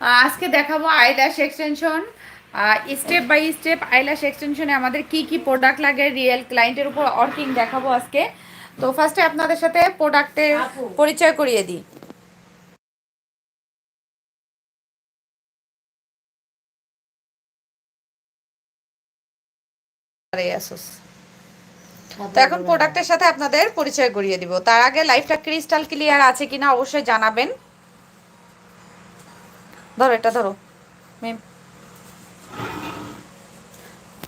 আজকে দেখাবো eyelash extension step by step eyelash এক্সটেনশনে আমাদের কি কি প্রোডাক্ট লাগে রিয়েল ক্লায়েন্টের উপর অর্কিং দেখাবো আজকে। তো ফার্স্টে আপনাদের সাথে প্রোডাক্টের পরিচয় করিয়ে দিই। তো এখন প্রোডাক্টের সাথে আপনাদের পরিচয় করিয়ে দিব। তার আগে লাইফটা ক্রিস্টাল ক্লিয়ার আছে কিনা অবশ্যই জানাবেন। ধরো, এটা ধরো। মেম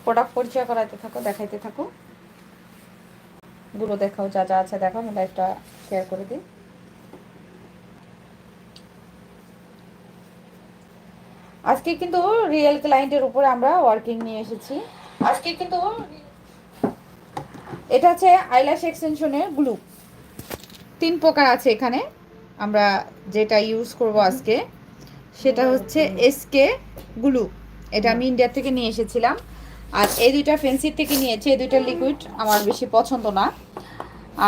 প্রোডাক্ট পরিচয় করাইতে থাকো, দেখাইতে থাকো। গুলো দেখাও, যা যা আছে দেখো আমি লাইফটা শেয়ার করে দিই। আজকে কিন্তু রিয়েল ক্লায়েন্টের উপরে আমরা ওয়ার্কিং নিয়ে এসেছি। আজকে কিন্তু এটা হচ্ছে আইল্যাশ এক্সটেনশনের গ্লু তিন প্রকার আছে এখানে। আমরা যেটা ইউজ করব আজকে সেটা হচ্ছে এসকে গ্লু এটা আমি ইন্ডিয়া থেকে নিয়ে এসেছিলাম। আর এই দুইটা ফেন্সির থেকে নিয়েছি, এই দুইটা লিকুইড আমার বেশি পছন্দ না।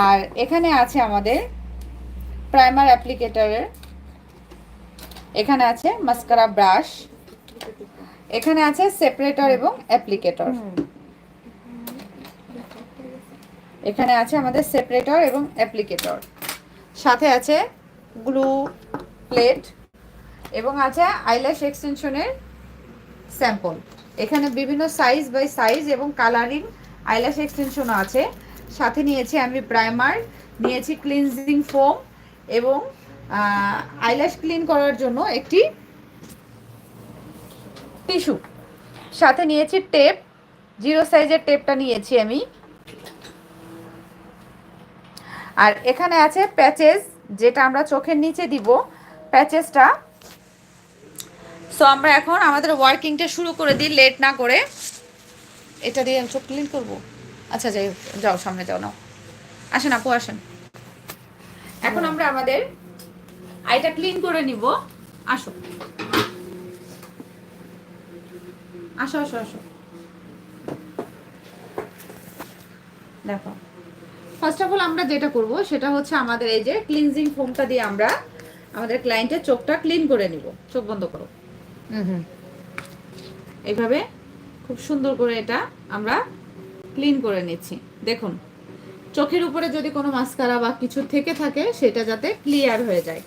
আর এখানে আছে আমাদের প্রাইমার অ্যাপ্লিকেটারের এখানে আছে মাস্কারা ব্রাশ এখানে আছে সেপারেটর এবং অ্যাপ্লিকেটর এখানে আছে আমাদের সেপারেটর এবং অ্যাপ্লিকেটর সাথে আছে গ্লু প্লেট এবং আছে আইল্যাশ এক্সটেনশনের স্যাম্পল এখানে বিভিন্ন সাইজ বাই সাইজ এবং কালারিং আইল্যাশ এক্সটেনশনও আছে। সাথে নিয়েছি আমি প্রাইমার নিয়েছি ক্লিনজিং ফোম এবং আইল্যাশ ক্লিন করার জন্য একটি টিস্যু সাথে নিয়েছি টেপ জিরো সাইজের টেপটা নিয়েছি আমি। আর এখানে আছে প্যাচেস যেটা আমরা চোখের নিচে দিব। প্যাচেসটা সো আমরা এখন আমাদের ওয়ার্কিংটা শুরু করে দিই লেট না করে। এটা দিয়ে আমি চোখ ক্লিন করব? আচ্ছা যাই যাও, সামনে যাও, নাও। আসেন আপু, আসেন। এখন আমরা আমাদের আইটা ক্লিন করে নিব। আসো। আসো আসো আসো। দেখো। ফার্স্ট অফ অল আমরা যেটা করব, সেটা হচ্ছে আমাদের এই যে ক্লিনজিং ফোমটা দিয়ে আমরা আমাদের ক্লায়েন্টের চোখটা ক্লিন করে নিব। চোখ বন্ধ করো। এইভাবে খুব সুন্দর করে এটা আমরা ক্লিন করে নিচ্ছি। দেখুন, চোখের উপরে যদি কোনো মাস্কারা বা কিছু থেকে থাকে, সেটা যাতে ক্লিয়ার হয়ে যায়।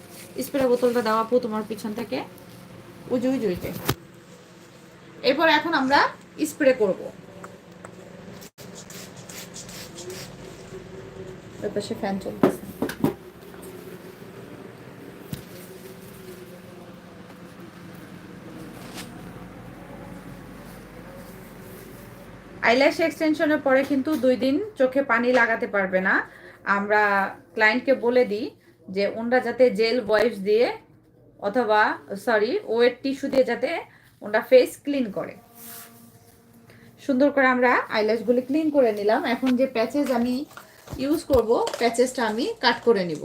স্প্রে বোতলটা দেওয়া পু তোমার পিছন থেকে। উজু উজু উজে এরপর এখন আমরা স্প্রে করব। পাশে ফ্যান চলতেছে। আইল্যাশ এক্সটেনশনের পরে কিন্তু দুই দিন চোখে পানি লাগাতে পারবে না। আমরা ক্লায়েন্টকে বলে দিই যে ওনরা যাতে জেল ওয়াইপস দিয়ে অথবা সরি ওয়েট টিস্যু দিয়ে যাতে ওনরা ফেস ক্লিন করে। সুন্দর করে আমরা আইল্যাশগুলি ক্লিন করে নিলাম। এখন যে প্যাচেস আমি ইউজ করব প্যাচেসটা আমি কাট করে নিব।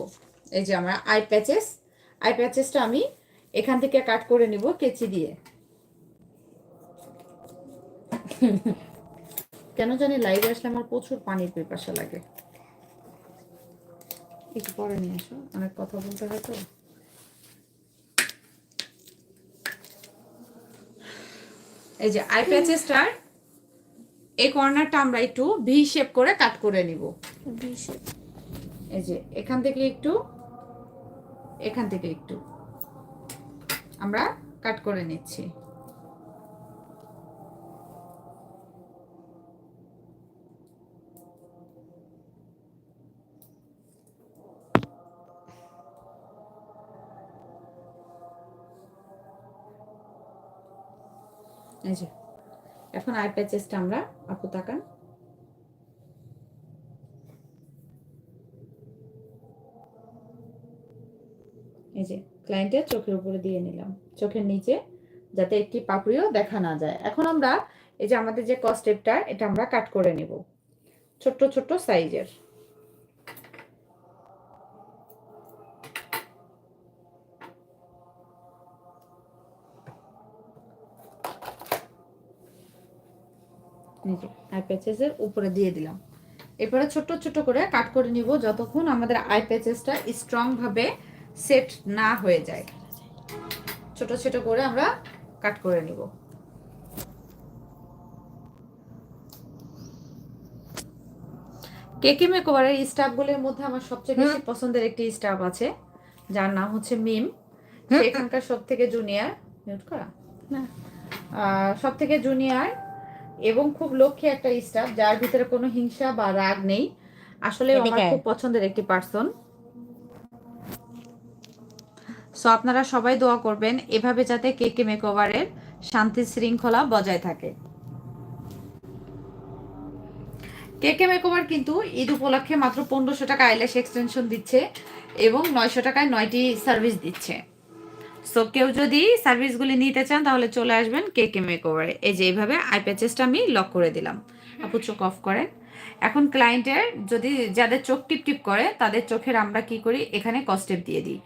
এই যে আমার আই প্যাচেস আই প্যাচেসটা আমি এখান থেকে কাট করে নিব কেচি দিয়ে। কেন জানি লাইভে আসলে আমার প্রচুর পানির পিপাসা লাগে। একটু পরে নিয়ে আসো অনেক কথা বলতে হয় তো। এই যে আই প্যাচেসটার এই কর্নারটা আমরা একটু ভি শেপ করে কাট করে নিব। এই যে এখান থেকে একটু এখান থেকে একটু। আমরা কাট করে নিচ্ছি। এই যে, এখন আই প্যাচেসটা আমরা আপু তাকান। এই যে ক্লায়েন্টের চোখের উপরে দিয়ে নিলাম। চোখের নিচে যাতে একটি পাপড়িও দেখা না যায়। এখন আমরা এই যে আমাদের যে কস্টেপটা এটা আমরা কাট করে নিব। ছোট্ট ছোট্ট সাইজের আই প্যাচেসের উপরে দিয়ে দিলাম। এরপরে ছোট ছোট করে কাট করে নিব যতক্ষণ আমাদের আই প্যাচেসটা স্ট্রং ভাবে সেট না হয়ে যায়। ছোট ছোট করে আমরা কাট করে নিব। কেকে মেকওভারের স্টাফগুলোর মধ্যে আমার সবচেয়ে বেশি পছন্দের একটি স্টাফ আছে যার নাম হচ্ছে মিম সেখানকার সব থেকে জুনিয়র মিউট করা? সব থেকে জুনিয়র এবং খুব লক্ষ্যে একটা স্টাফ যার ভিতরে কোনো হিংসা বা রাগ নেই। আসলে আমার খুব পছন্দের একটি পার্সন সো আপনারা সবাই দোয়া করবেন এভাবে যাতে কেকে মেকওভারের শান্তি শৃঙ্খলা বজায় থাকে। কেকে মেকওভার কিন্তু ঈদ উপলক্ষে মাত্র পনেরোশো টাকা আইল্যাশ এক্সটেনশন দিচ্ছে এবং নয়শো টাকায় নয়টি সার্ভিস দিচ্ছে। সো কেউ যদি সার্ভিসগুলি নিতে চান তাহলে চলে আসবেন কে কে মেক ওভারে এই যে এইভাবে আই প্যাচেসটা আমি লক করে দিলাম। আপু চোখ অফ করেন। এখন ক্লায়েন্টের যদি যাদের চোখ টিপ টিপ করে তাদের চোখের আমরা কি করি? এখানে কস্টেপ দিয়ে দিই।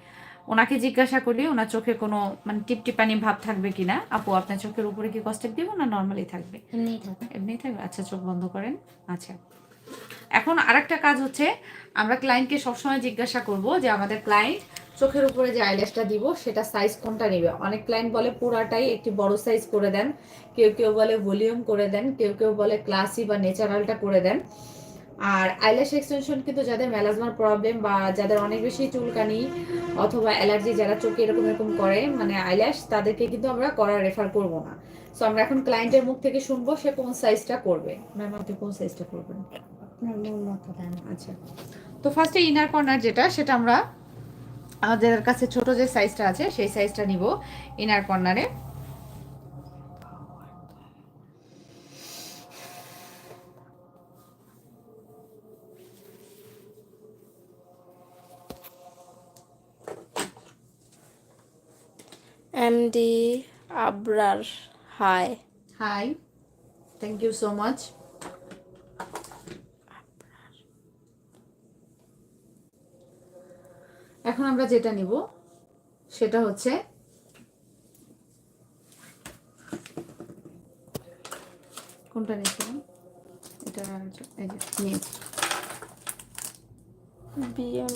ওনাকে জিজ্ঞাসা করি ওনার চোখে কোনো মানে টিপটিপানি ভাব থাকবে কিনা আপু আপনার চোখের উপরে কি কস্টেপ দিব না নর্মালি থাকবে? এমনিই এমনি থাকবে? আচ্ছা চোখ বন্ধ করেন। আচ্ছা। এখন আরেকটা কাজ হচ্ছে আমরা ক্লায়েন্টকে সবসময় জিজ্ঞাসা করব যে আমাদের ক্লায়েন্ট চোখের উপরে যে আইল্যাশটা দিব সেটা সাইজ কোনটা নেবে? অনেক ক্লায়েন্ট বলে পুরাটাই একটি বড় সাইজ করে দেন। কেউ কেউ বলে ভলিউম করে দেন কেউ কেউ বলে ক্লাসি বা ন্যাচারালটা করে দেন। আর আইল্যাশ এক্সটেনশন কিন্তু যাদের ম্যালাজমার প্রবলেম বা যাদের অনেক বেশি চুলকানি অথবা অ্যালার্জি যারা চোখে এরকম এরকম করে মানে আইল্যাশ তাদেরকে কিন্তু আমরা করা রেফার করব না। সো আমরা এখন ক্লায়েন্টের মুখ থেকে শুনব সে কোন সাইজটা করবে। ম্যাম আপনি কোন সাইজটা করবেন? আচ্ছা। তো ফার্স্টে ইনার কর্নার যেটা সেটা আমরা আমাদের কাছে ছোট যে সাইজটা আছে সেই সাইজটা নিব ইনার কর্নারে MD Abrar hi hi thank you so much এখন আমরা যেটা নিব সেটা হচ্ছে কোনটা নিয়েছিলাম? এটা এই যে নিয়েছি বিএম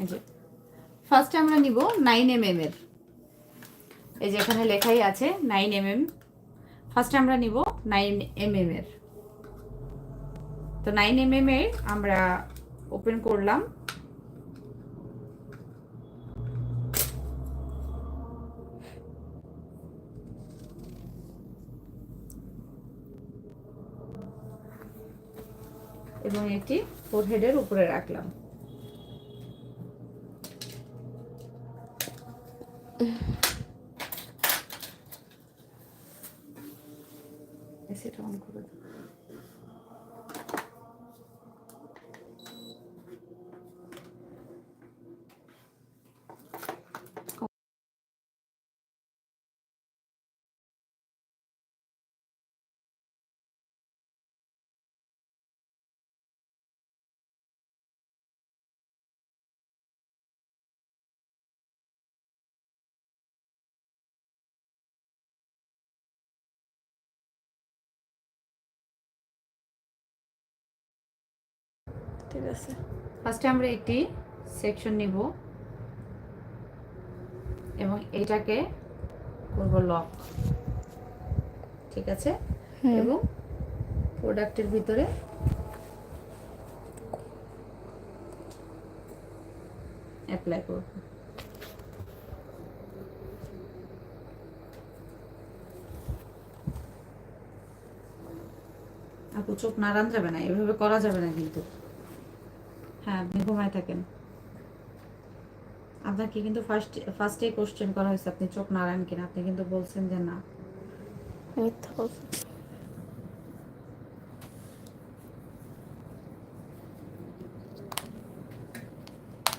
এই যে ফার্স্টে আমরা নিব নাইন এম এম এর। এই যে এখানে লেখাই আছে নাইন এম এম ফার্স্টে আমরা নিব নাইন এম এম এর। তো নাইন এম এর আমরা ওপেন করলাম। এবং একটি ফোরহেডের উপরে রাখলাম এসিটা অন করে দাও। ঠিক আছে। ফার্স্টে আমরা একটি সেকশন নিব এবং এটাকে করব লক ঠিক আছে? এবং প্রোডাক্টের ভিতরে অ্যাপ্লাই করব। আপু চোখ নাড়ান যাবে না এভাবে করা যাবে না কিন্তু। হ্যাঁ আপনি ঘুমায় থাকেন। আপনাকে কিন্তু ফার্স্ট ফার্স্টে কোশ্চেন করা হয়েছে আপনি চোখ নাড়ান কিনা আপনি কিন্তু বলছেন যে না। মিথ্যা বলছি।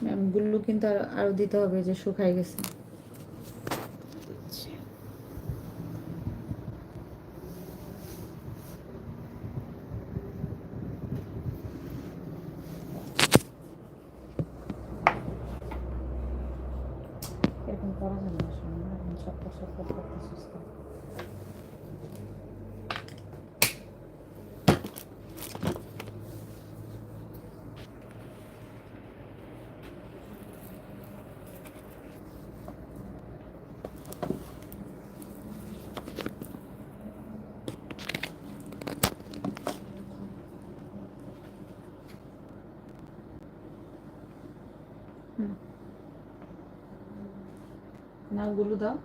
ম্যাম গুল্লু কিন্তু আর আরও দিতে হবে যে শুকাই গেছে এরকম করা যাবে না শোনো না এখন ছটফট ছটফট করতেছিস তো। নাও গুলো দাও।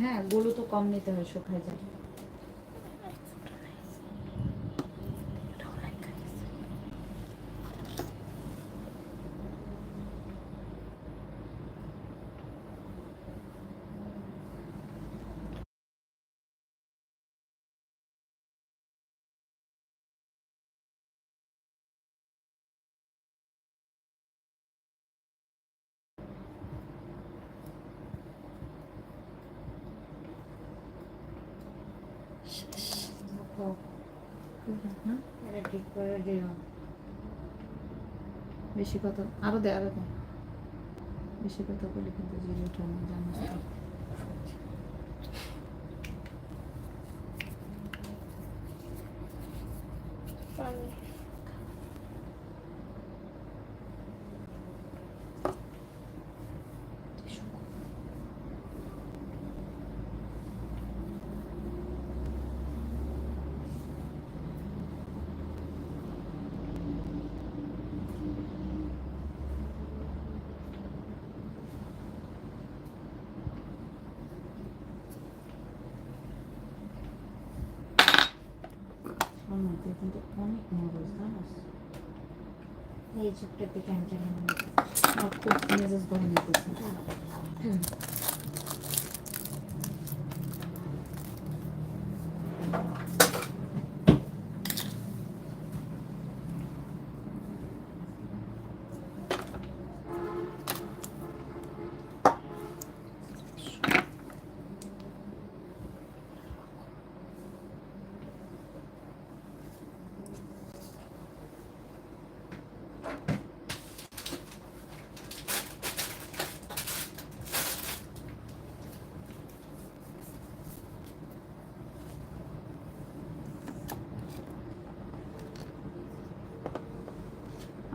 হ্যাঁ গুলো তো কম নিতে হয় শুকায় যায়। বেশি কথা আরও দে আরও দে। বেশি কথা বলে কিন্তু জিরোটা তো পানি তুই কিন্তু অনেক মরস জানিস এই ছোট্ট পিকানটা আমার খুব মেজাজ গরম হইতেছে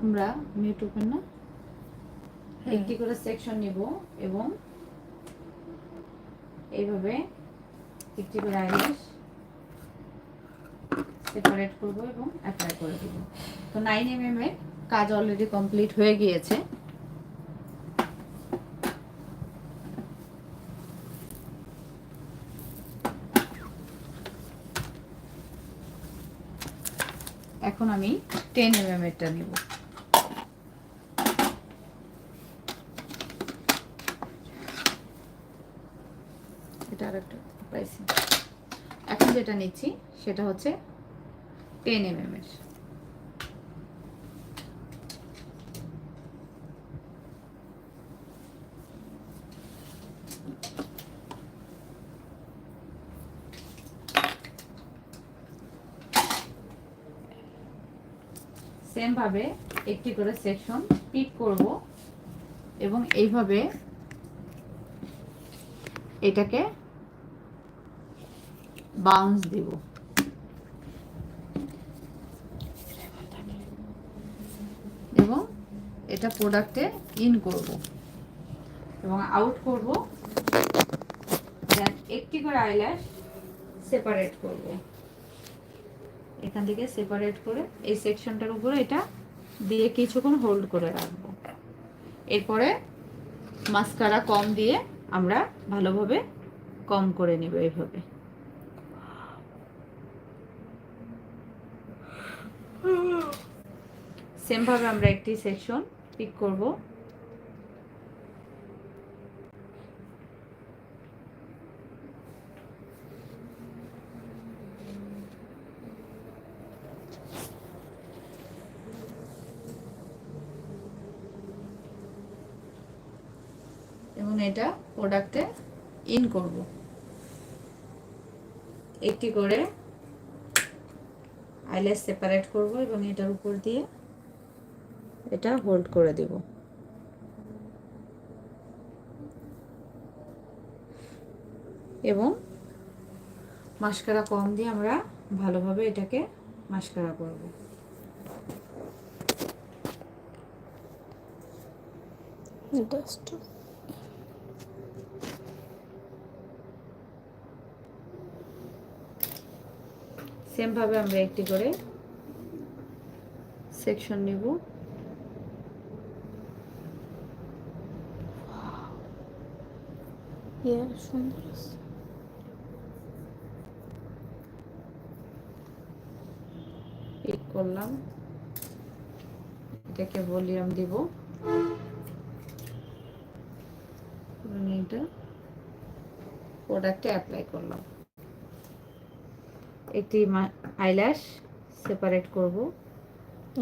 আমরা মিউট ওপেন না। একটি করে সেকশন নিব এবং এইভাবে একটি করে আইল্যাশ সেপারেট করব এবং অ্যাপ্লাই করে দিব। তো নাইন এম এম এর কাজ অলরেডি কমপ্লিট হয়ে গিয়েছে। এখন আমি টেন এম এম এরটা নিব। এটা আর একটা পাইছি এখন যেটা নিচ্ছি, সেটা হচ্ছে টেন এম এর। সেম ভাবে একটি করে সেকশন পিক করব এবং এইভাবে এটাকে বাউন্স দিব। এবং এটা প্রোডাক্টে ইন করব। এবং আউট করব একটি করে আইল্যাশ সেপারেট করব। এখান থেকে সেপারেট করে এই সেকশনটার উপরে এটা দিয়ে কিছুক্ষণ হোল্ড করে রাখব। এরপরে মাস্কারা কম দিয়ে আমরা ভালোভাবে কম করে নেব এইভাবে। সেম ভাবে আমরা একটি সেকশন পিক করব। এবং এটা প্রোডাক্টে ইন করব। একটি করে আইল্যাশ সেপারেট করব এবং এটার উপর দিয়ে এটা হোল্ড করে দেব। এবং মাস্কারা কম দিয়ে আমরা ভালোভাবে এটাকে মাস্কারা করব। সেমভাবে আমরা একটি করে সেকশন নিব। ইয়ে সুন্দর আছে পিক করলাম। এটাকে ভলিউম দিব। এটা প্রোডাক্টে অ্যাপ্লাই করলাম। একটি আইল্যাশ সেপারেট করব।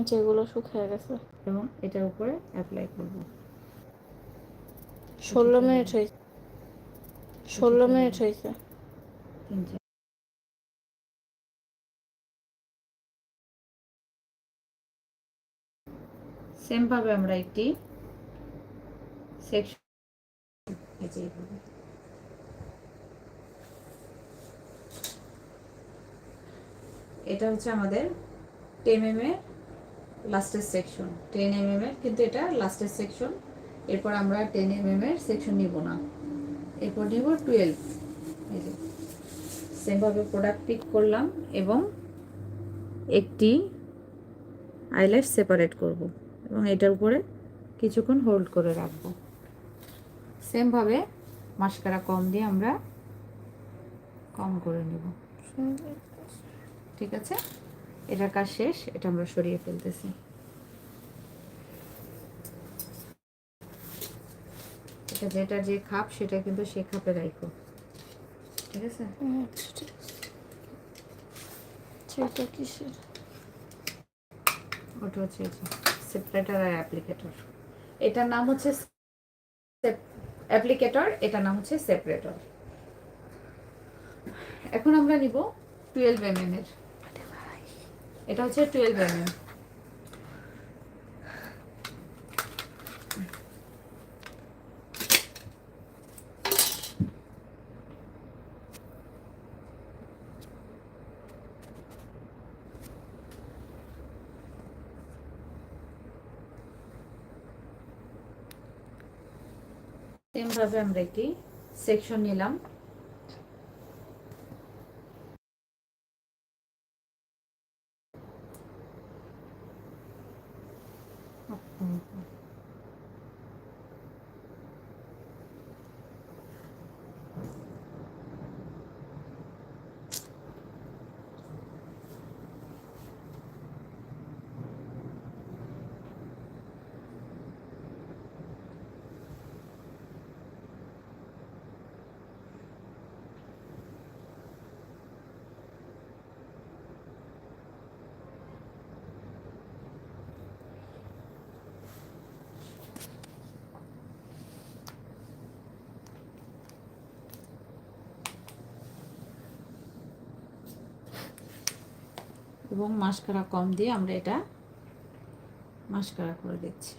যেগুলো শুকিয়ে গেছে। এবং এটার উপরে অ্যাপ্লাই করব। ষোলো মিনিট হয়েছে। ষোলো মিনিট হয়েছে। সেম ভাবে আমরা একটি এটা হচ্ছে আমাদের টেন এম এর লাস্টের সেকশন টেন এম এর, কিন্তু এটা লাস্টের সেকশন এরপর আমরা টেন এম এর সেকশন নিব না। এরপর নিব টুয়েলভ এই যে, সেমভাবে প্রোডাক্ট পিক করলাম এবং একটি আইল্যাশ সেপারেট করব এবং এটার উপরে কিছুক্ষণ হোল্ড করে রাখব। সেমভাবে মাস্কারা কম দিয়ে আমরা কম করে নেব। ঠিক আছে? এটার কাজ শেষ, এটা আমরা সরিয়ে ফেলতেছি। এটা যেটা যে খাপ সেটা কিন্তু সে খাপে রাখো ঠিক আছে? আচ্ছা, ঠিক আছে। সেটা কিসের? ওটা হচ্ছে সেপারেটর আর অ্যাপ্লিকেটর এটার নাম হচ্ছে অ্যাপ্লিকেটর এটার নাম হচ্ছে সেপারেটর এখন আমরা নিব টুয়েলভ এম এর। এটা হচ্ছে টুয়েলভ এম এম সেম ভাবে আমরা একটি সেকশন নিলাম। এবং মাস্কারা কম দিয়ে আমরা এটা মাস্কারা করে দিচ্ছি।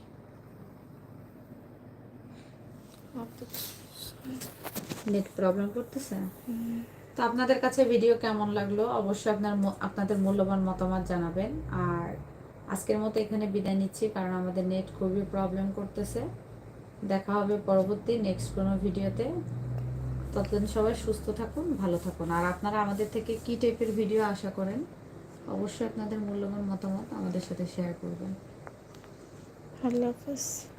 নেট প্রবলেম করতেছে? তো আপনাদের কাছে ভিডিও কেমন লাগল? অবশ্যই আপনার আপনাদের মূল্যবান মতামত জানাবেন। আর আজকের মতো এখানে বিদায় নিচ্ছি, কারণ আমাদের নেট খুবই প্রবলেম করতেছে। দেখা হবে পরবর্তী নেক্সট কোনো ভিডিওতে। ততদিন সবাই সুস্থ থাকুন, ভালো থাকুন। আর আপনারা আমাদের থেকে কি টাইপের ভিডিও আশা করেন? অবশ্যই আপনাদের মূল্যবান মতামত আমাদের সাথে শেয়ার করবেন। আল্লাহ হাফেজ।